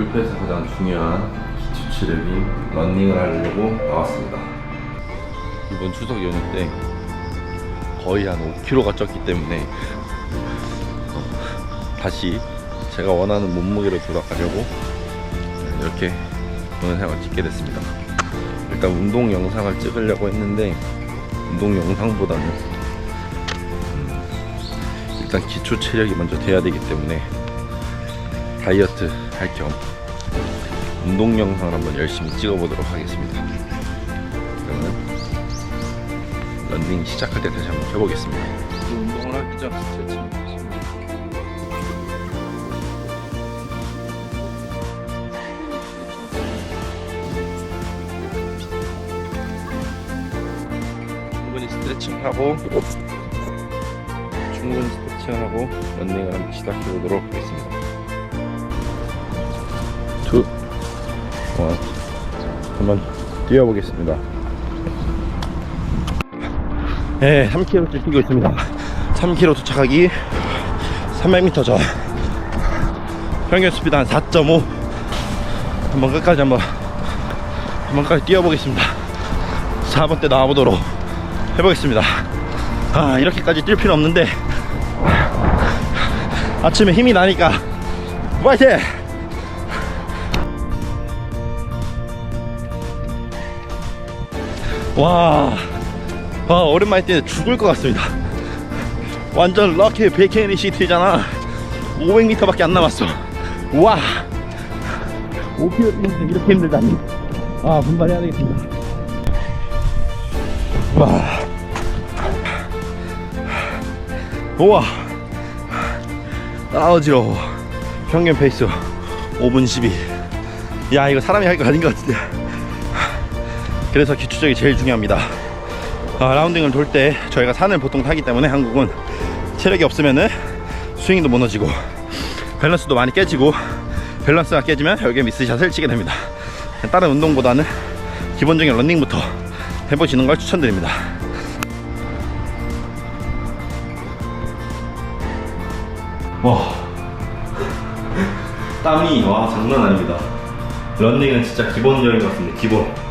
올림픽에서 가장 중요한 기초 체력인 런닝을 하려고 나왔습니다. 이번 추석 연휴 때 거의 한 5kg가 쪘기 때문에 어, 다시 제가 원하는 몸무게로 돌아가려고 이렇게 동영상을 찍게 됐습니다. 일단 운동 영상을 찍으려고 했는데 운동 영상보다는 음, 일단 기초 체력이 먼저 돼야 되기 때문에 다이어트 할 겸 운동 영상을 한번 열심히 찍어보도록 하겠습니다. 그러면 런닝 시작할 때 다시 한번 해보겠습니다. 운동을 하기 전 스트레칭. 충분히 스트레칭하고 충분히 스트레칭하고 런닝을 한번 시작해 보도록 하겠습니다. 투, 원, 한번 뛰어보겠습니다. 네, 3km 뛰고 있습니다. 3km 도착하기 300m 전. 평균 스피드 한 4.5. 한번 끝까지 한번 한번 끝까지 뛰어보겠습니다. 4번 때 나와보도록 해보겠습니다. 아 이렇게까지 뛸 필요 없는데 아침에 힘이 나니까 파이팅! 와, 와 오랜만에 뛰는데 죽을 것 같습니다. 완전 럭키 베이케니 시티잖아. 500m밖에 안 남았어. 와, 5km 뛰는데 이렇게 힘들다니. 아 분발해야 되겠습니다. 와, 우와, 아 어지러워. 평균 페이스 5분 12. 야 이거 사람이 할 거 아닌 것 같은데. 그래서 기초적이 제일 중요합니다. 아, 라운딩을 돌 때 저희가 산을 보통 타기 때문에 한국은 체력이 없으면은 스윙도 무너지고 밸런스도 많이 깨지고 밸런스가 깨지면 여기에 미스샷을 치게 됩니다. 다른 운동보다는 기본적인 런닝부터 해보시는 걸 추천드립니다. 와 땀이 와 장난 아닙니다. 런닝은 진짜 기본적인 것 같습니다. 기본.